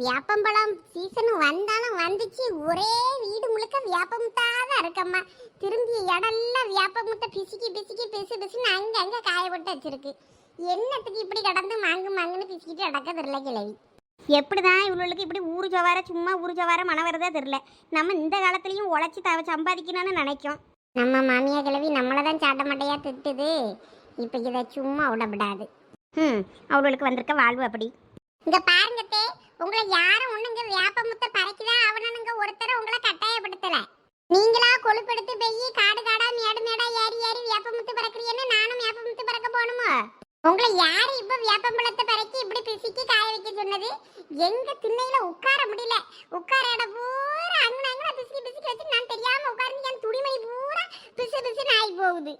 வியாப்பம்பழம் season வந்தாலும் வந்துச்சு. ஒரே வீடு முழுக்க வியாப்பமுத்தாக இருக்கம்மா. திரும்பி இடம்லாம் வியாப்பமுத்த பிசுக்கி பிசுக்கி பிசு பிசுன்னு அங்கே அங்கே காய போட்டு வச்சிருக்கு. என்னத்துக்கு இப்படி கடந்து மாங்கு மாங்குன்னு பிசுக்கிட்டு நடக்க தெரியல கிழவி. எப்படிதான் இவளுக்கு இப்படி ஊரு ஜவார சும்மா ஊரு ஜவார மன வரதே தெரில நம்ம இந்த காலத்துலேயும் உழைச்சி தவ சம்பாதிக்கணும்னு நினைக்கும். நம்ம மாமியா கிழவி நம்மளை தான் சாட்ட மாட்டையா திட்டுது. இப்போ இதை சும்மா விடப்படாது. ம் அவளுக்கு வந்திருக்க வாழ்வு அப்படி. இங்கே பாருங்கத்தே உங்களை யாரும் ஒண்ணுங்க வியாபமுத்த பறைக்குதான் அவனுங்க ஒருத்தர உங்களை கட்டாயப்படுத்தல. நீங்களா கொழுப்பெடுத்து பெய்யி காடு காடா மேடு மேடா ஏறி ஏறி வேப்பமுத்து பறக்குறீன்னு நானும் வேப்பமுத்து பறக்க போகணுமோ? உங்களை யாரு இப்ப வேப்பம்பழத்தை பறக்கி இப்படி பிசுக்கி காய வைக்க சொன்னது? எங்க திண்ணையில உட்கார முடியல. உட்கார இடம் பூரா அங்க அங்க பிசுக்கி பிசுக்கி வச்சு நான் தெரியாம உட்கார்ந்து என் துணிமணி பூரா பிசு பிசுன்னு ஆகி போகுது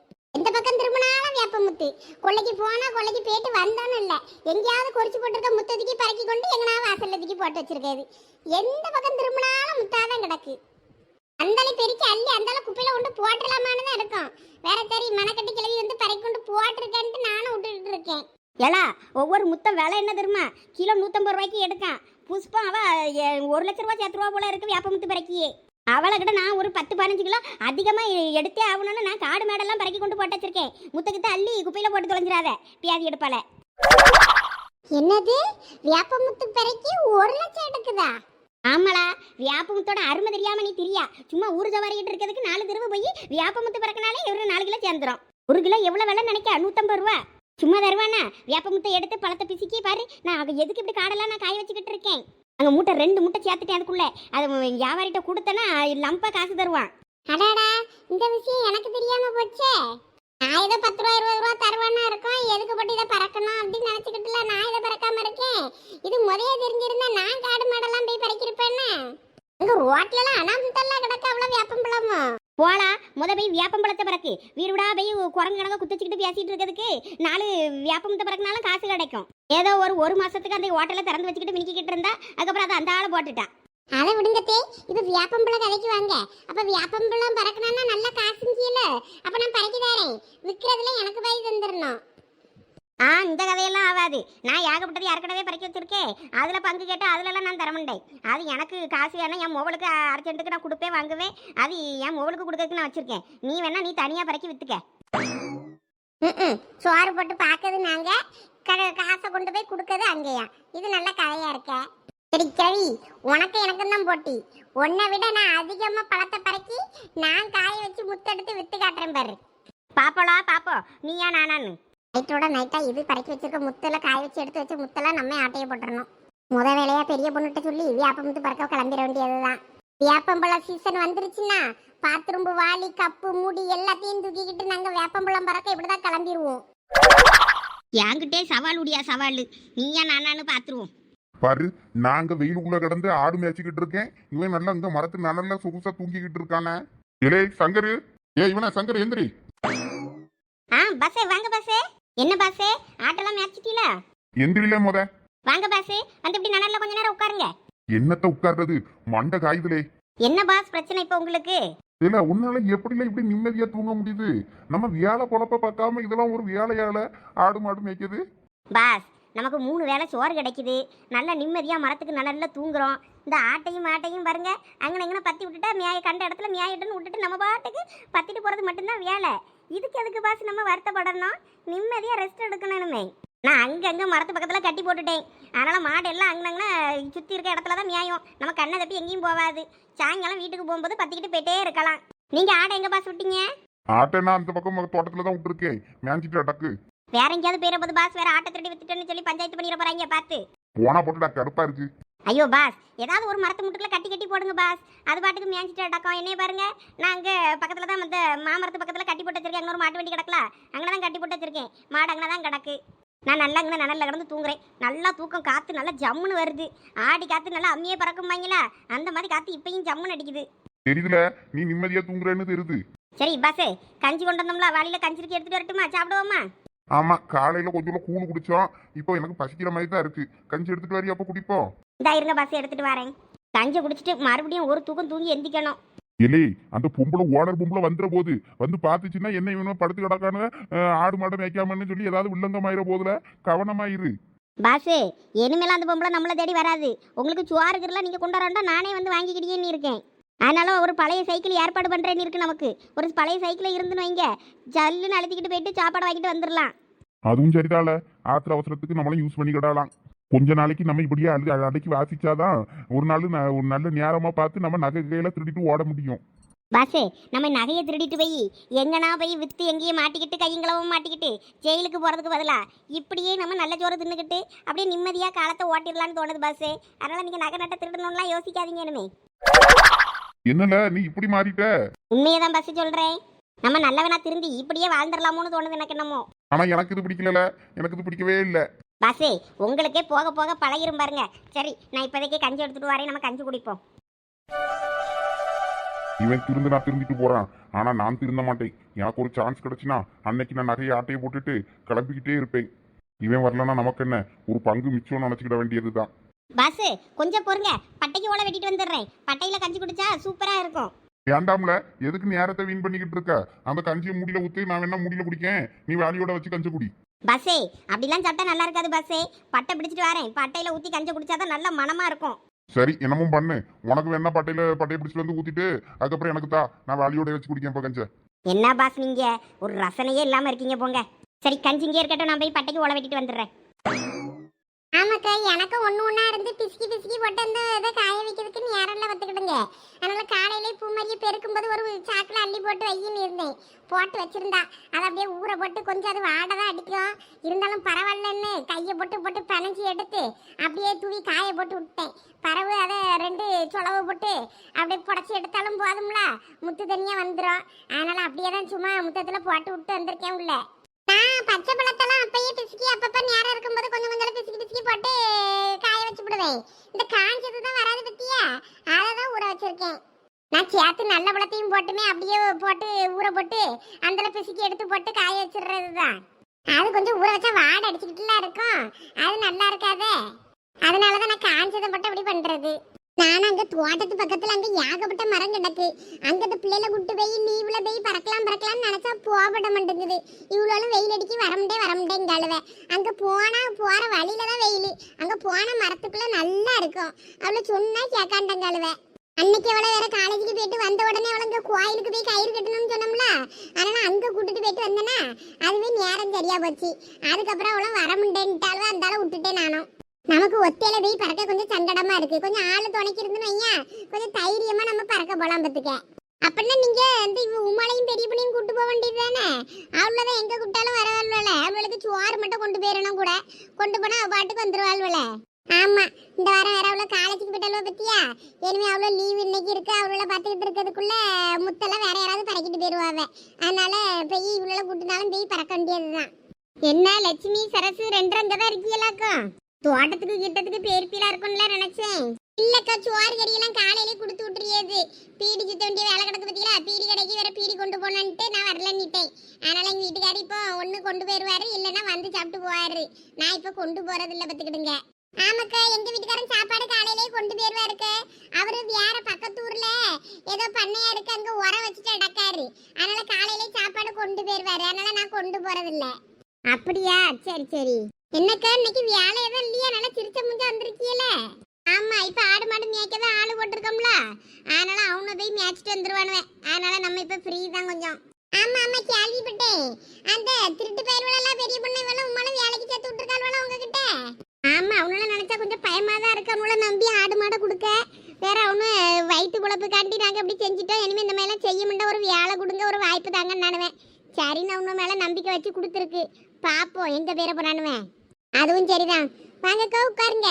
பக்கம் திரும்பினாலும் வேப்பமுத்து. கொள்ளைக்கு போனா கொள்ளைக்கு போயிட்டு வந்தோன்னு இல்லை. எங்கேயாவது குறிச்சு போட்டிருக்க முத்ததுக்கு பறக்கி கொண்டு எங்கனா வாசல்ல தூக்கி போட்டு வச்சிருக்காது எந்த பக்கம் திரும்பினாலும் முத்தாதான் கிடக்கு. அந்தாலும் பெருக்கி அள்ளி அந்தாலும் குப்பையில கொண்டு போட்டுடலாமான்னு தான் இருக்கும். வேற சரி மனக்கட்டி கிளவி வந்து பறக்கி கொண்டு போட்டிருக்கேன்ட்டு நானும் விட்டுட்டு இருக்கேன் ஏலா ஒவ்வொரு முத்தம் விலை என்ன தெரியுமா? கிலோ நூற்றம்பது ரூபாய்க்கு எடுக்கான். புஷ்பம் அவ ஒரு லட்ச ரூபா சேர்த்து ரூபா போல இருக்கு வேப்பமுத்து பறக்கியே. அவளை கிட்ட நான் ஒரு பத்து பதினஞ்சு கிலோ அதிகமாக எடுத்தே ஆகணும்னு நான் காடு மேடெல்லாம் பறக்கி கொண்டு போட்டு வச்சிருக்கேன். முத்தக்கிட்ட அள்ளி குப்பையில் போட்டு தொலைஞ்சிடாத பியாதி எடுப்பால என்னது? வேப்பமுத்து பறக்கி ஒரு லட்சம் எடுக்குதா? ஆமாளா வியாபமுத்தோட அருமை தெரியாம நீ தெரியா சும்மா ஊர் சவாரிக்கிட்டு இருக்கிறதுக்கு நாலு தெருவு போய் வியாபமுத்து பறக்கனாலே இவரு நாலு கிலோ சேர்ந்துரும். ஒரு கிலோ எவ்வளவு விலை நினைக்க நூத்தம்பது ரூபா. சும்மா தருவானா? வியாபமுத்தை எடுத்து பழத்தை பிசுக்கி பாரு. நான் எதுக்கு இப்படி காடெல்லாம் நான் காய வச்சுக்கிட்டு இருக்கேன்? அங்க மூட்டை ரெண்டு மூட்டை சேர்த்துட்டேன் அதுக்குள்ளே. அது வியாபாரிகிட்ட கொடுத்தனா லம்பா காசு தருவான். அடாடா இந்த விஷயம் எனக்கு தெரியாமல் போச்சே நான் ஏதோ பத்து ரூபா இருபது ரூபா தருவானா இருக்கும் எதுக்கு போட்டு இதை பறக்கணும் அப்படின்னு நினைச்சுக்கிட்டுல நான் இதை பறக்காம இருக்கேன் இது முறையே தெரிஞ்சிருந்தா நான் காடு மாடெல்லாம் போய் பறக்கிருப்பேன்னு அங்க ரோட்ல எல்லாம் அனாமத்தெல்லாம் கிடக்க அவ்வளவு வேப்பம்பழமோ போலா முத போய் வியாப்பம்பழத்தை பறக்கு வீடுடா போய் குரங்கு கணக்க குத்திச்சுக்கிட்டு பேசிட்டு இருக்கிறதுக்கு நாலு வியாப்பமத்தை பறக்கினாலும் காசு கிடைக்கும். ஏதோ ஒரு ஒரு மாசத்துக்கு அந்த ஹோட்டலை திறந்து வச்சுக்கிட்டு மினிக்கிட்டு இருந்தா அதுக்கப்புறம் அதை அந்த ஆளை போட்டுட்டான். அதை விடுங்கத்தே இப்ப வியாப்பம்பழம் கதைக்கு வாங்க. அப்ப வியாப்பம்பழம் பறக்கணும்னா நல்ல காசுஞ்சியல அப்ப நான் பறக்கி தரேன் விக்கிறதுல எனக்கு பாய் தந்துடணும் ஆ இந்த கதையெல்லாம் ஆகாது. நான் ஏகப்பட்டது ஏற்கனவே பறக்க வச்சிருக்கேன் அதுல பங்கு கேட்டா அதுலலாம் நான் தர மாட்டேன். அது எனக்கு காசு வேணா என் மொபைலுக்கு அர்ஜென்ட்டுக்கு நான் கொடுப்பே வாங்குவேன். அது என் மொபைலுக்கு கொடுக்கறதுக்கு நான் வச்சிருக்கேன். நீ வேணா நீ தனியா பறக்கி வித்துக்க. ம்ம். சோறு போட்டு பார்க்கறது நாங்க. காசை கொண்டு போய் கொடுக்கறது அங்கேயா. இது நல்ல கதையா இருக்க. சரி கவி உனக்கு எனக்கு தான் போட்டி. உன்னை விட நான் அதிகமா பழத்தை பறக்கி நான் காய வச்சு முத்தெடுத்து வித்து காட்டுறேன் பாரு. பாப்போலா பாப்போம் நீயா நானான்னு. நைட்டோட நைட்டா இது பறக்கி வச்சிருக்க முத்தல காய வச்சு எடுத்து வச்ச முத்தெல்லாம் நம்ம ஆட்டைய போட்டுறணும். முத வேலையா பெரிய பொண்ணுகிட்ட சொல்லி வியாப்பமுத்து பறக்க கிளம்பிட வேண்டியதுதான். வேப்பம்பழம் சீசன் வந்துருச்சுன்னா பாத்ரூம்பு வாளி கப்பு மூடி எல்லாத்தையும் தூக்கிக்கிட்டு நாங்க வேப்பம்பழம் பறக்க இப்படிதான் கிளம்பிடுவோம் என்கிட்டே சவால் உடியா சவால். நீயா நானான்னு பாத்துருவோம். பாரு நாங்க வெயிலுக்குள்ள கிடந்து ஆடு மேய்ச்சிக்கிட்டு இருக்கேன். இவன் நல்லா இந்த மரத்து நல்லா சொகுசா தூங்கிக்கிட்டு இருக்கானே. இலே சங்கரு. ஏ இவனா சங்கர் எந்திரி. ஆ பஸ்ஸே வாங்க பஸ்ஸே என்ன பஸ்ஸே ஆட்டெல்லாம் மேய்ச்சிட்டீங்களா எந்திரில முத. வாங்க பாஸு வந்து இப்படி நனல்ல கொஞ்ச நேரம் உட்காருங்க. என்னத்த உட்கார்றது? மண்டை காயுதுலே. என்ன பாஸ் பிரச்சனை இப்போ உங்களுக்கு? இல்ல உன்னால எப்படில இப்படி நிம்மதியா தூங்க முடியுது? நம்ம வேலை பொழப்ப பார்க்காம இதெல்லாம் ஒரு வேலையால ஆடு மாடு மேய்க்குது? பாஸ் நமக்கு மூணு வேளை சோறு கிடைக்குது. நல்ல நிம்மதியாக மரத்துக்கு நல்லா தூங்குறோம். இந்த ஆட்டையும் மாட்டையும் பாருங்க. அங்கே இங்கே பத்தி விட்டுட்டா மியாய கண்ட இடத்துல மியாயிட்டுன்னு விட்டுட்டு நம்ம பாட்டுக்கு பத்திட்டு போகிறது மட்டும்தான் வேலை. இதுக்கு எதுக்கு பாஸ் நம்ம வருத்தப்படணும்? நிம்மதியாக ரெஸ்ட் எடுக்கணுமே நான் அங்கங்கே மரத்து பக்கத்தில் கட்டி போட்டுட்டேன். அதனால் மாடு எல்லாம் அங்கனங்கன்னா சுற்றி இருக்க இடத்துல தான் மியாயும். நம்ம கண்ணை தப்பி எங்கேயும் போகாது. சாயங்காலம் வீட்டுக்கு போகும்போது பத்திக்கிட்டு போயிட்டே இருக்கலாம். நீங்கள் ஆடை எங்கே பாஸ் விட்டீங்க? ஆட்டை நான் அந்த பக்கம் தோட்டத்துல தான் விட்டுருக்கேன். மேய்ச்சிட்டு அடக்கு. வேற எங்கேயாவது போயிட பாஸ் வேற ஆட்டை திருடி வித்துட்டேன்னு சொல்லி பஞ்சாயத்து பண்ணிட போறாங்க பார்த்து போனா போட்டுடா கடுப்பா இருக்கு. ஐயோ பாஸ் ஏதாவது ஒரு மரத்து முட்டுக்குள்ள கட்டி கட்டி போடுங்க பாஸ். அது பாட்டுக்கு மேய்ச்சிட்டு அடக்கம். என்னைய பாருங்க நான் அங்கே பக்கத்தில் தான் அந்த மாமரத்து பக்கத்தில் கட்டி போட்டு வச்சிருக்கேன். அங்கே ஒரு மாட்டு வண்டி கிடக்கல அங்கே தான் கட்டி போட்டு வச்சிருக்கேன். மாடு அங்கே தான் கிடக்கு. நான் நல்லா அங்கே நல்லா கிடந்து தூங்குறேன். நல்லா தூக்கம் காற்று நல்லா ஜம்முன்னு வருது. ஆடி காற்று நல்லா அம்மியே பறக்கும்பாங்களா? அந்த மாதிரி காற்று இப்பயும் ஜம்முன்னு அடிக்குது. தெரியுதுல? நீ நிம்மதியா தூங்குறேன்னு தெரியுது. சரி பாஸ் கஞ்சி கொண்டு வந்தோம்ல வாளியில கஞ்சிருக்கு எடுத்துட்டு வரட்டுமா? சாப்பிடுவோமா? ஆமா காலையில கொஞ்சம் கூழ் குடிச்சோம். இப்போ எனக்கு பசிக்கிற மாதிரி தான் இருக்கு. கஞ்சி எடுத்துட்டு வரி அப்ப குடிப்போம். இந்தா இருங்க பாஸ் எடுத்துட்டு வரேன். கஞ்சி குடிச்சிட்டு மறுபடியும் ஒரு தூக்கம் தூங்கி எந்திக்கணும். இல்லை அந்த பொம்பளை ஓனர் பொம்பளை வந்துற போது வந்து பார்த்துச்சுன்னா என்ன இவனும் படுத்து கிடக்கானு ஆடு மாடு மேய்க்காமன்னு சொல்லி ஏதாவது வில்லங்கமாயிர போதுல? கவனமாயிரு பாசு இனிமேலாம் அந்த பொம்பளை நம்மளை தேடி வராது. உங்களுக்கு சுவாருக்குறலாம் நீங்கள் கொண்டு வரண்டா நானே வந்து வாங்கிக்கிட்டேன்னு இருக்கேன். அதனால ஒரு பழைய சைக்கிள் ஏற்பாடு பண்ணுறேன்னு இருக்கு நமக்கு. ஒரு பழைய சைக்கிள் இருந்துன்னு வைங்க. ஜல்லுன்னு அழுத்திக்கிட்டு போயிட்டு சாப்பாடு வாங்கிட்டு வந்துடலாம் அதுவும் சரிதால. ஆத்திர அவசரத்துக்கு நம்மளும் யூஸ் பண்ணிக்கிடலாம். கொஞ்ச நாளைக்கு நம்ம இப்படியே அழு அடக்கி வாசிச்சாதான் ஒரு நாள் ஒரு நல்ல நேரமா பார்த்து நம்ம நகை கையில திருடிட்டு ஓட முடியும். பாசு நம்ம நகையை திருடிட்டு போய் எங்கனா போய் விற்று எங்கேயும் மாட்டிக்கிட்டு கையங்களவும் மாட்டிக்கிட்டு ஜெயிலுக்கு போகிறதுக்கு பதிலா இப்படியே நம்ம நல்ல சோறு தின்னுக்கிட்டு அப்படியே நிம்மதியாக காலத்தை ஓட்டிடலான்னு தோணுது பாசு. அதனால் நீங்கள் நகை நட்டை திருடணும்லாம் யோசிக்காதீங்க இனிமே. என்னல நீ இப்படி மாறிட்ட? உண்மையை தான் பஸ் சொல்கிறேன் நம்ம நல்லவனா திருந்தி இப்படியே வாழ்ந்துடலாமோன்னு தோணுது எனக்கு என்னமோ. ஆனா எனக்கு இது பிடிக்கல எனக்கு இது பிடிக்கவே இல்லை. பாசு உங்களுக்கே போக போக பழகிரும் பாருங்க. சரி நான் இப்போதைக்கு கஞ்சி எடுத்துட்டு வரேன். நம்ம கஞ்சி குடிப்போம். இவன் திருந்து நான் திருந்திட்டு போறான். ஆனா நான் திருந்த மாட்டேன். எனக்கு ஒரு சான்ஸ் கிடைச்சுனா அன்னைக்கு நான் நகையை ஆட்டையை போட்டுட்டு கிளம்பிக்கிட்டே இருப்பேன். இவன் வரலன்னா நமக்கு என்ன? ஒரு பங்கு மிச்சம்னு நினைச்சுக்கிட வேண்டியதுதான். பாசு கொஞ்சம் பொறுங்க. பட்டைக்கு ஓலை வெட்டிட்டு வந்துடுறேன். பட்டையில் கஞ்சி குடிச்சா சூப்பராக இருக்கும். ஏண்டாம்ல எதுக்கு நேரத்தை வீண் பண்ணிக்கிட்டு இருக்க? அந்த கஞ்சியை முடியல ஊத்து நான் வேணா முடியல குடிக்கேன். நீ வேலையோட வச்சு கஞ்சி குடி. பஸ்ஸே அப்படிலாம் சாப்பிட்டா நல்லா இருக்காது பஸ்ஸே. பட்டை பிடிச்சிட்டு வரேன். பட்டையில் ஊற்றி கஞ்சி குடிச்சாதான் நல்ல மனமாக இருக்கும். சரி என்னமும் பண்ணு. உனக்கு வேணா பட்டையில பட்டையை பிடிச்சிட்டு வந்து ஊத்திட்டு அதுக்கப்புறம் எனக்கு தா. நான் வேலையோட வச்சு குடிக்கேன் இப்ப கஞ்ச. என்ன பாஸ் நீங்க? ஒரு ரசனையே இல்லாமல் இருக்கீங்க போங்க. சரி கஞ்சி இங்கே இருக்கட்டும். நான் போய் பட்டைக்கு ஓலை வெட்டிட்டு வந்துடுறேன். எனக்கு ஒன்று ஒன்றா இருந்து பிசுக்கி பிசுக்கி போட்டு அந்த இதை காய வைக்கிறதுக்கு நேரம்ல பார்த்துக்கிடுங்க அதனால் காலையிலே பூ மாதிரியே பெருக்கும்போது ஒரு சாக்கில் அள்ளி போட்டு வையின்னு இருந்தேன். போட்டு வச்சிருந்தா. அதை அப்படியே ஊற போட்டு கொஞ்சம் அது வாடை தான் அடிக்கும். இருந்தாலும் பரவாயில்லன்னு கையை போட்டு போட்டு பனைஞ்சி எடுத்து அப்படியே தூவி காய போட்டு விட்டேன். பறவு அதை ரெண்டு சொலவு போட்டு அப்படியே புடச்சி எடுத்தாலும் போதும்ல. முத்து தனியாக வந்துடும் அதனால் அப்படியே தான் சும்மா முத்தத்தில் போட்டு விட்டு வந்திருக்கேன் உள்ள. பச்சை பழத்தெல்லாம் அப்பயே பிசுக்கி அப்பப்ப நேரம் இருக்கும்போது கொஞ்சம் கொஞ்சம் பிசுக்கி பிசுக்கி போட்டு காய வச்சு விடுவேன் இந்த காஞ்சது தான் வராது பத்தியா? அதை தான் ஊற வச்சிருக்கேன். நான் சேர்த்து நல்ல பழத்தையும் போட்டுமே அப்படியே போட்டு ஊற போட்டு அந்த பிசுக்கி எடுத்து போட்டு காய வச்சிடுறது தான் அது கொஞ்சம் ஊற வச்சா வாடை அடிச்சுக்கிட்டுலாம் இருக்கும். அது நல்லா இருக்காதே. அதனால தான் நான் காஞ்சதை மட்டும் அப்படி பண்ணுறது நான் அங்க தோட்டத்து பக்கத்துல அங்க ஏகப்பட்ட மரம் கிடக்கு. அங்கிட்ட பிள்ளைல கூட்டு போய் லீவ்ல போய் பறக்கலாம் பறக்கலாம்னு நினைச்சா போகப்பட மாட்டேங்குது. இவ்வளோலும் வெயில் அடிக்கி வரமுடே வரமுட்டேங்க அழுவ அங்க போனா போற வழியில தான் வெயில். அங்க போன மரத்துக்குள்ள நல்லா இருக்கும். அவளை சொன்னா கேட்காண்டங்க அழுவ அன்னைக்கு அவளை வேற காலேஜுக்கு போயிட்டு வந்த உடனே அவளை இங்க கோயிலுக்கு போய் கயிறு கட்டணும்னு சொன்னோம்ல. அதனால அங்க கூட்டிட்டு போயிட்டு வந்தேன்னா அதுவே நேரம் சரியா போச்சு. அதுக்கப்புறம் அவளும் வர முடியேன்ட்டாலும் விட்டுட்டேன் நானும். நமக்கு ஒத்தையில போய் பறக்க கொஞ்சம் சங்கடமா இருக்கு. கொஞ்சம் ஆளு துணைக்கு இருந்துன்னு வையா கொஞ்சம் தைரியமா நம்ம பறக்க போலாம் பத்துக்க. அப்படின்னா நீங்க இந்த இவ உமாலையும் பெரிய பிள்ளையும் கூட்டு போக வேண்டியது தானே? அவ்வளோதான் எங்க கூப்பிட்டாலும் வரவாள்வல அவளுக்கு சோறு மட்டும் கொண்டு போயிடணும் கூட. கொண்டு போனா அவ பாட்டுக்கு வந்துருவாள்வல ஆமா. இந்த வாரம் வேற அவ்வளோ காலேஜுக்கு போயிட்டாலும் பத்தியா? இனிமே அவ்வளோ லீவ் இன்னைக்கு இருக்கு. அவளை பார்த்துக்கிட்டு இருக்கிறதுக்குள்ள முத்தெல்லாம் வேற யாராவது பறக்கிட்டு போயிடுவாவ அதனால போய் இவ்வளோ கூட்டினாலும் போய் பறக்க வேண்டியதுதான். என்ன லட்சுமி சரசு ரெண்டு அங்கே தான் இருக்கீங்களாக்கும்? தோட்டத்துக்கு கிட்டத்துக்கு பேர்பீலா இருக்கும்ல நினைச்சேன். இல்லக்கா சோறு கறியெல்லாம் காலையிலே கொடுத்து விட்டுறியது. பீடி சுத்த வேண்டிய வேலை கிடக்கு பத்தியா பீடி கடைக்கு வேற பீடி கொண்டு போனான்ட்டு நான் வரலன்னுட்டேன் அதனால எங்க வீட்டுக்காரி இப்போ ஒண்ணு கொண்டு போயிருவாரு இல்லைன்னா வந்து சாப்பிட்டு போவாரு. நான் இப்போ கொண்டு போறது இல்ல பத்துக்கிடுங்க. ஆமாக்கா எங்க வீட்டுக்காரன் சாப்பாடு காலையிலே கொண்டு போயிருவாருக்க. அவரு வேற பக்கத்தூர்ல ஏதோ பண்ணையா இருக்கு அங்க உரம் வச்சுட்டு அடக்காரு அதனால காலையிலே சாப்பாடு கொண்டு போயிருவாரு. அதனால நான் கொண்டு போறது அப்படியா? சரி சரி. என்னக்கா இன்னைக்கு வேலை எதுவும் இல்லையா? நல்லா சிரிச்ச முஞ்சா வந்திருக்கீல ஆமா இப்ப ஆடு மாடு மேய்க்கதான் ஆளு போட்டிருக்கோம்ல. அதனால அவனை போய் மேய்ச்சிட்டு வந்துருவானுவேன் அதனால நம்ம இப்ப ஃப்ரீ தான் கொஞ்சம். ஆமா ஆமா கேள்விப்பட்டேன். அந்த திருட்டு பயிர்களெல்லாம் பெரிய பொண்ணு இவெல்லாம் உமாலும் வேலைக்கு சேர்த்து விட்டுருக்காள் உங்ககிட்ட? ஆமா அவனால நினைச்சா கொஞ்சம் பயமா தான் இருக்கு. அவனால நம்பி ஆடு மாடை கொடுக்க. வேற அவனு வயிற்று குழப்பு காட்டி நாங்க அப்படி செஞ்சுட்டோம். இனிமே இந்த மாதிரிலாம் செய்ய முடியாது ஒரு வேலை கொடுங்க ஒரு வாய்ப்பு தாங்கன்னு நானுவேன். சரின்னு அவனு மேல நம்பிக்கை வச்சு கொடுத்துருக்கு. பாப்போம் எங்க பேரை போனானுவேன்? அதுவும் சரிதான். வாங்கக்கா உட்காருங்க.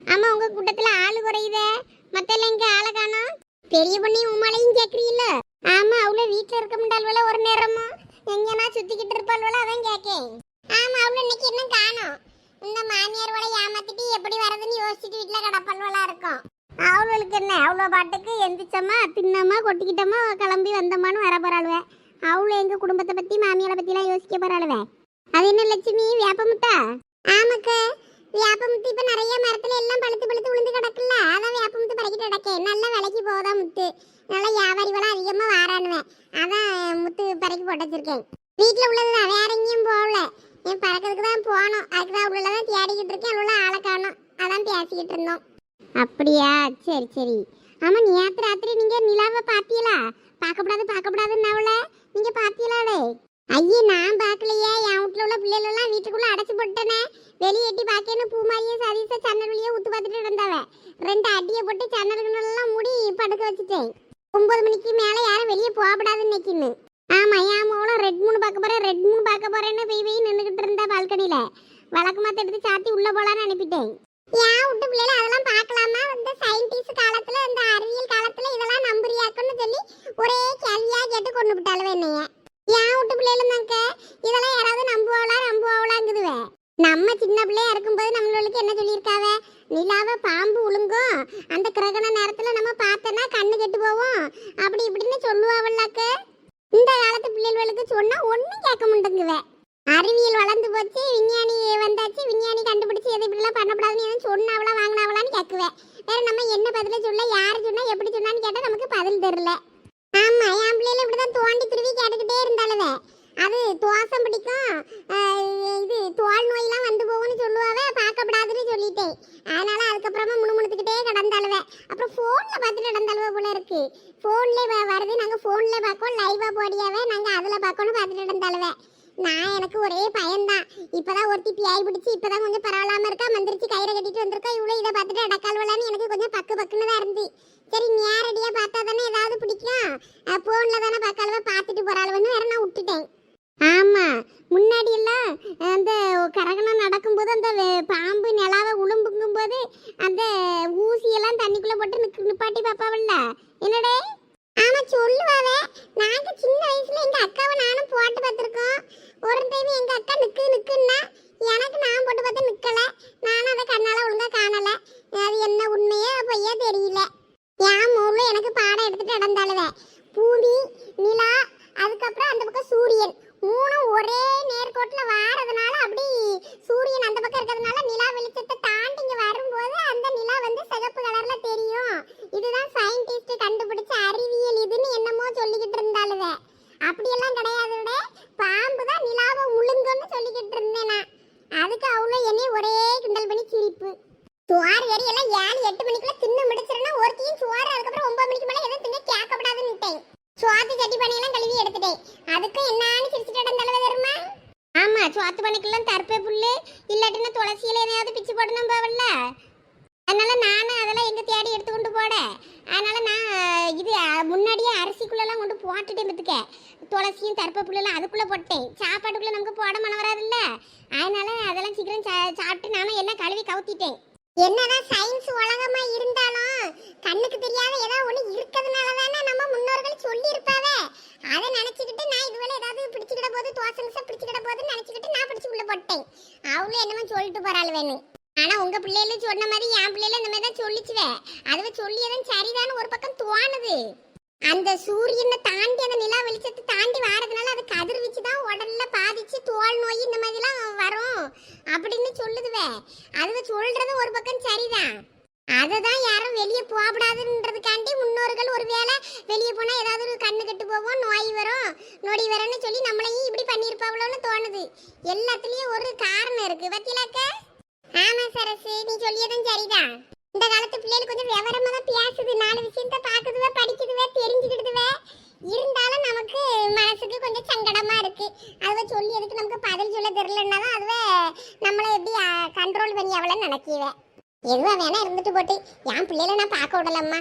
ஆமா உங்க கூட்டத்துல ஆளு குறையுதே. மத்தெல்லாம் இங்க ஆளை காணோம்? பெரிய பொண்ணையும் உமாலையும் கேக்குறீல்ல? ஆமா அவள வீட்டுல இருக்க முடியாள்வல ஒரு நேரமும் எங்கன்னா சுத்திக்கிட்டு இருப்பாள்வல அதான் கேக்கேன். ஆமா அவள இன்னைக்கு என்ன காணோம்? இந்த மாமியார் வளை ஏமாத்திட்டு எப்படி வரதுன்னு யோசிச்சுட்டு வீட்டுல கிடப்பாள்வலா இருக்கும். அவளுக்கு என்ன அவ்வளோ பாட்டுக்கு எந்திரிச்சோமா தின்னமா கொட்டிக்கிட்டோமா கிளம்பி வந்தோமான்னு வர போறாளுவேன் அவளும் எங்க குடும்பத்தை பத்தி மாமியாரை பற்றிலாம் யோசிக்க போறாளுவேன் அது என்ன லட்சுமி வேப்பமுத்தா? ஆமாக்கா. வியாபமுத்து இப்ப நிறைய மரத்துல எல்லாம் பழுத்து பழுத்து விழுந்து கிடக்குல்ல அதான் வியாபமுத்து பறக்கிட்டு கிடக்கேன் நல்ல விலைக்கு போதா முத்து. நல்ல வியாபாரிகளாம் அதிகமா வாரானுவேன் அதான் முத்து பறக்கி போட்டு வச்சிருக்கேன். வீட்டுல உள்ளதுதான் வேற எங்கேயும் போகல. என் பறக்கிறதுக்கு தான் போனோம். அதுக்கு தான் உள்ள தேடிக்கிட்டு இருக்கேன். உள்ள ஆளை காணும். அதான் பேசிக்கிட்டு இருந்தோம். அப்படியா? சரி சரி. ஆமா நேத்து ராத்திரி நீங்க நிலாவை பாத்தீங்களா? பார்க்கக்கூடாது பார்க்கப்படாதுன்னு அவள நீங்க பாத்தீங்களாடே ஐயே நான் பார்க்கலையே. என் வீட்டில் உள்ள பிள்ளைகளெல்லாம் வீட்டுக்குள்ளே வீட்டுக்குள்ள அடைச்சு போட்டேனே வெளியே எட்டி பார்க்கணும் பூமாரியும் சதீச சன்னல் வழியே ஊத்து பார்த்துட்டு இருந்தாவ ரெண்டு அடியை போட்டு ஜன்னல்களெல்லாம் மூடி படுக்க வச்சுட்டேன். ஒம்பது மணிக்கு மேலே யாரும் வெளியே போகப்படாது நிக்கணும் ஆமாம் என் மோளும் ரெட் மூணு பார்க்க போகிறேன் ரெட் மூணு பார்க்க போகிறேன்னு போய் போய் நின்றுக்கிட்டு இருந்தா பால்கனில வழக்கமாத்த எடுத்து சாத்தி உள்ள போலான்னு அனுப்பிட்டேன். ஏன் விட்டு பிள்ளைல அதெல்லாம் பார்க்கலாமா? இந்த சயின்டிஸ்ட் காலத்துல இந்த அறிவியல் காலத்துல இதெல்லாம் நம்புறியாக்குன்னு சொல்லி ஒரே கேள்வியா கேட்டு கொண்டு விட்டாளுவே என்னைய ஏன் விட்டு பிள்ளைல நாங்க இதெல்லாம் யாராவது நம்புவாளா நம்புவாளாங்குதுவே நம்ம சின்ன பிள்ளையா இருக்கும்போது நம்மளுக்கு என்ன சொல்லியிருக்காவ? நிலாவை பாம்பு உழுங்கும் அந்த கிரகண நேரத்துல நம்ம பார்த்தோன்னா கண்ணு கெட்டு போவோம். அப்படி இப்படின்னு சொல்லுவாவல்லாக்க இந்த காலத்து பிள்ளைகளுக்கு சொன்னா ஒன்றும் கேட்க மாட்டேங்குவே. அறிவியல் வளர்ந்து போச்சு விஞ்ஞானி வந்தாச்சு விஞ்ஞானி கண்டுபிடிச்சு எது இப்படிலாம் பண்ணக்கூடாதுன்னு எதுவும் சொன்னாவளா வாங்கினாவளான்னு கேட்குவேன் வேற நம்ம என்ன பதில சொல்ல யார் சொன்னா எப்படி சொன்னான்னு கேட்டால் நமக்கு பதில் தெரில ஆமா என் பிள்ளைல இப்படிதான் தோண்டி துருவி கேட்டுக்கிட்டே இருந்தாலுவே அது துவாசம் பிடிக்கும். இது தோல் நோயெல்லாம் வந்து போகும்னு சொல்லுவாவே பார்க்கப்படாதுன்னு சொல்லிட்டேன் அதனால அதுக்கப்புறமா முணுமுணுத்துக்கிட்டே கிடந்தாளுவே அப்புறம் ஃபோனில் பார்த்துட்டு நடந்தாளுவே போல இருக்கு. ஃபோன்லேயே வருது நாங்கள் ஃபோன்ல பார்க்கோம் லைவாக போடியாவே நாங்கள் அதில் பார்க்கணும் பார்த்துட்டு இருந்தாலுவே நான் எனக்கு ஒரே பயம்தான். இப்போதான் ஒருத்தி பியாய் பிடிச்சி இப்போதான் கொஞ்சம் பரவாயில்லாம இருக்கா மந்திரிச்சு கயிறை கட்டிட்டு வந்திருக்கா இவ்வளோ இதை பார்த்துட்டு அடக்கால்வலான்னு எனக்கு கொஞ்சம் பக்கு பக்குன்னு தான் இருந்து சரி நேரடியாக பார்த்தா தானே ஏதாவது பிடிக்கும். ஃபோனில் தானே பார்க்காளவ பார்த்துட்டு போறாளுவன்னு வேற நான் விட்டுட்டேன். ஆமாம் முன்னாடியெல்லாம் அந்த கரகணம் நடக்கும்போது அந்த வே- பாம்பு நிலாவை உளும்புங்கும் போது அந்த ஊசியெல்லாம் தண்ணிக்குள்ளே போட்டு நிக்கு நிப்பாட்டி பாப்பாவல்ல. என்னடே? ஆமாம் சொல்லுவாவே. நாங்கள் சின்ன வயசில் எங்கள் அக்காவை நானும் போட்டு பார்த்துருக்கோம். ஒரு டைம் எங்கள் அக்கா நிக்கு நிற்குன்னா எனக்கு நான் போட்டு பார்த்து நிற்கலை நானும் அதை கண்ணால் ஒழுங்காக காணலை. அது என்ன உண்மையே பொய்யோ தெரியல. என் மூலம் எனக்கு பாடம் எடுத்துட்டு நடந்தாளுவே. பூமி நிலா அதுக்கப்புறம் அந்த பக்கம் சூரியன் மூணும் ஒரே நேர்கோட்டில் வாரதுனால அப்படி சூரியன் அந்த பக்கம் இருக்கிறதுனால நிலா வெளிச்சத்தை தாண்டி இங்க வரும்போது அந்த நிலா வந்து சிகப்பு கலர்ல தெரியும் இதுதான் சயின்டிஸ்ட் கண்டுபிடிச்ச அறிவியல் இதுன்னு என்னமோ சொல்லிக்கிட்டு இருந்தாளுவே அப்படியெல்லாம் கிடையாதுட பாம்பு தான் நிலாவை முழுங்குன்னு சொல்லிக்கிட்டு இருந்தேன் நான் அதுக்கு அவ்வளோ என்னைய ஒரே கிண்டல் பண்ணி சிரிப்பு சோறு கறி எல்லாம் ஏழு எட்டு மணிக்குள்ள தின்னு முடிச்சிருந்தா ஒருத்தையும் சோறு அதுக்கப்புறம் ஒன்பது மணிக்கு மேல எதுவும் திங்க கேட்கக்கூடாதுன்னுட்டேன் சோத்து சட்டி பண்ணியெல்லாம் எடுத்துட்டேன். அதுக்கும் என்னான்னு சிரிச்சுட்டு இடந்தளவு தருமா ஆமா சுவாத்து பண்ணிக்கெல்லாம் தற்பே புல்லு இல்லாட்டினா துளசியில எதையாவது பிச்சு போடணும் போவல்ல. அதனால நானும் அதெல்லாம் எங்க தேடி எடுத்து கொண்டு போட. அதனால நான் இது முன்னாடியே அரிசிக்குள்ளெல்லாம் கொண்டு போட்டுட்டேன் பத்துக்க. துளசியும் தருப்பை புல்லெல்லாம் அதுக்குள்ளே போட்டேன். சாப்பாட்டுக்குள்ளே நமக்கு போட மனம் வராதுல்ல. அதனால அதெல்லாம் சீக்கிரம் சா- சாப்பிட்டு நானும் எல்லாம் கழுவி கவுத்திட்டேன். என்னதான் சயின்ஸ் உலகமா இருந்தாலும்? கண்ணுக்கு தெரியாத ஏதோ ஒண்ணு இருக்கிறதுனால தானே நம்ம முன்னோர்கள் சொல்லி அதை நினைச்சுக்கிட்டு நான் இதுவரை ஏதாவது பிடிச்சுக்கிட போது தோசை நிசம் பிடிச்சுக்கிட போதுன்னு நினைச்சுக்கிட்டு நான் பிடிச்சு உள்ள போட்டேன். அவளும் என்னமோ சொல்லிட்டு போறாள் வேணும் ஆனா உங்க பிள்ளைகளும் சொன்ன மாதிரி என் பிள்ளைல இந்த மாதிரி தான் சொல்லிச்சுவே. அதுவே சொல்லியதும் சரிதான்னு ஒரு பக்கம் தோணுது. அந்த சூரியனை தாண்டி அந்த நிலா வெளிச்சத்தை தாண்டி வாரதுனால அது கதிர்வீச்சு தான் உடல்ல பாதிச்சு தோல் நோய் இந்த மாதிரிலாம் வரும் அப்படின்னு சொல்லுதுவே. அதுவே சொல்றது ஒரு பக்கம் சரிதான். அதை தான் யாரும் வெளியே போகக்கூடாதுன்றதுக்காண்டி முன்னோர்கள் ஒருவேளை வெளியே போனால் ஏதாவது ஒரு கண்ணு கெட்டு போவோம் நோய் வரும் நொடி வரும்னு சொல்லி நம்மளையும் இப்படி பண்ணியிருப்பாங்களோன்னு தோணுது. எல்லாத்துலேயும் ஒரு காரணம் இருக்கு. பத்திலாக்க ஆமாம் சரசு நீ சொல்லியதும் சரிதான். இந்த காலத்து பிள்ளைகள் கொஞ்சம் விவரமா தான் பேசுது. நாலு விஷயத்த பாக்குதுவே படிக்குதுவே தெரிஞ்சுக்கிடுதுவே. இருந்தாலும் நமக்கு மனசுக்கு கொஞ்சம் சங்கடமா இருக்கு. அதுவே சொல்லி எதுக்கு நமக்கு பதில் சொல்ல தெரியலன்னாலும் அதுவே நம்மளை எப்படி கண்ட்ரோல் பண்ணி அவளை நினைக்குவேன் எதுவா வேணா இருந்துட்டு போட்டு என் பிள்ளைகளை நான் பார்க்க விடலம்மா.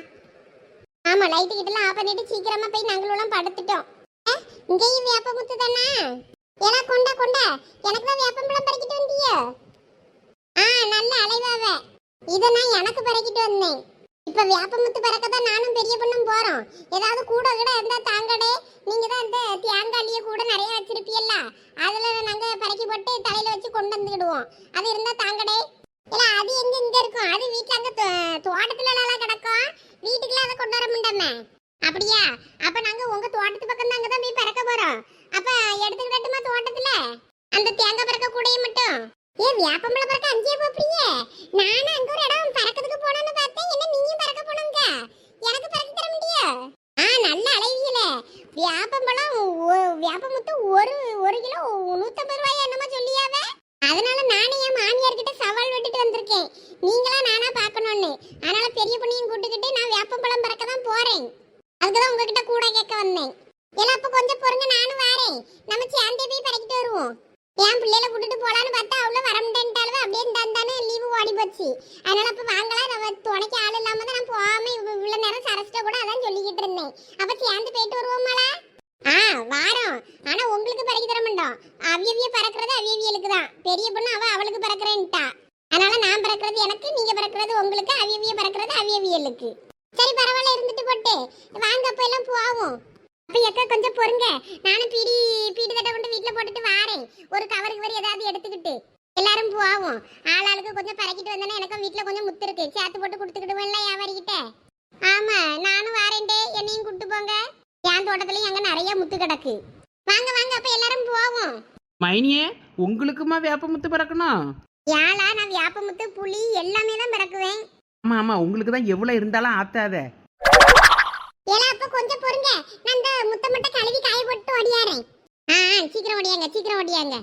ஆமா லைட்டு கிட்டலாம் ஆஃப் பண்ணிட்டு சீக்கிரமா போய் நாங்களும் படுத்துட்டோம். ஏ, இங்கேயும் வேப்பமுத்து தானே? ஏன்னா கொண்டா கொண்டா. எனக்கு தான் வேப்பம்பழம் பறிக்கிட்டு வந்தியோ? ஆ நல்ல அலைவாவ. இதை நான் எனக்கு பறக்கிட்டு வந்தேன். இப்ப வேப்பமுத்து பறக்க தான் நானும் பெரிய பொண்ணும் போறோம். ஏதாவது கூட கூட இருந்தா தாங்கடே. நீங்க தான் இந்த தேங்காளிய கூட நிறைய வச்சிருப்பீல்ல. அதுல நாங்க பறக்கி போட்டு தலையில வச்சு கொண்டு வந்துக்கிடுவோம். அது இருந்தா தாங்கடே. இல்ல அது எங்க இங்க இருக்கும்? அது வீட்ல அங்க தோ- தோட்டத்துல நல்லா கிடக்கும். வீட்டுக்குள்ள அதை கொண்டு வர முடியாமே. அப்படியா? அப்ப நாங்க உங்க தோட்டத்து பக்கம் தான் தான் போய் பறக்க போறோம். அப்ப எடுத்துக்கிட்டட்டுமா தோட்டத்துல? அந்த தேங்காய் பறக்க கூடையும் மட்டும்? ஏன் வியாபம்பள பறக்க அஞ்சே போப்பீங்க நானும் அங்க ஒரு இடம் பறக்கிறதுக்கு போனோம்னு பார்த்தேன். என்ன நீயும் பறக்க போனோங்க? எனக்கு பறக்க தர முடியும் ஆ நல்ல அலைவியல வேப்பம்பழம் ஒ- ஒரு ஒரு கிலோ நூத்தம்பது ரூபாய் என்னமோ சொல்லியாவ? அதனால நானே என் மாமியார்கிட்ட சவால் விட்டுட்டு வந்திருக்கேன். நீங்களா நானா பார்க்கணும்னு. அதனால பெரிய பொண்ணையும் கூட்டுக்கிட்டு நான் வேப்பம்பழம் பறக்க தான் போறேன். அதுக்குதான் உங்ககிட்ட கூட கேட்க வந்தேன். எல்லாம் அப்ப கொஞ்சம் பொறுங்க நானும் வரேன். நம்ம சேர்ந்தே போய் பறக்கிட்டு வருவோம். என் பிள்ளைல கூட்டிட்டு போலான்னு பார்த்தா அவ்வளோ வரமுட்டேன்ட்டாலும் அப்படியே தந்தானே லீவு ஓடி போச்சு. அதனால அப்போ வாங்கலாம். நம்ம துணைக்கு ஆள் இல்லாம தான் நான் போகாம இவ்வளோ நேரம் சரஸ்ட கூட அதான் சொல்லிக்கிட்டு இருந்தேன். அப்போ சேர்ந்து போயிட்டு வருவோமாளா ஆ வாரம். ஆனா உங்களுக்கு பறக்க தர மாட்டோம். அவியவிய பறக்கிறது அவியவியலுக்கு தான். பெரிய பொண்ணு அவ அவளுக்கு பறக்கிறேன்ட்டா. அதனால நான் பறக்கிறது எனக்கு நீங்க பறக்கிறது உங்களுக்கு அவியவிய பறக்கிறது அவியவியலுக்கு. சரி பரவாயில்ல இருந்துட்டு போட்டு. வாங்க அப்ப எல்லாம் போவோம். அப்ப எக்கா கொஞ்சம் பொறுங்க. நானும் பீடி பீடி தட்டை கொண்டு வீட்டுல போட்டுட்டு வாரேன். ஒரு கவருக்கு வரி ஏதாவது எடுத்துக்கிட்டு. எல்லாரும் போவோம். ஆளாளுக்கு கொஞ்சம் பறக்கிட்டு வந்தேன்னா எனக்கும் வீட்டுல கொஞ்சம் முத்து இருக்கு. சேர்த்து போட்டு கொடுத்துக்கிடுவேன்ல வியாபாரிகிட்ட ஆமா நானும் வாரேன்டே. என்னையும் கூட்டு போங்க. என் தோட்டத்துலயும் அங்க நிறைய முத்து கிடக்கு. வாங்க வாங்க அப்ப எல்லாரும் போவோம். மைனியே உங்களுக்குமா வேப்பமுத்து பறக்கணும்? யாழா நான் வியாபமுத்து புளி எல்லாமே தான் பிறக்குவேன். ஆமா ஆமா உங்களுக்கு தான் எவ்வளோ இருந்தாலும் ஆத்தாத. ஏலா அப்ப கொஞ்சம் பொறுங்க. நான் இந்த முத்த மட்டும் கழுவி காய போட்டு ஓடியாரேன் ஆ, சீக்கிரம் ஓடியாங்க சீக்கிரம் ஓடியாங்க.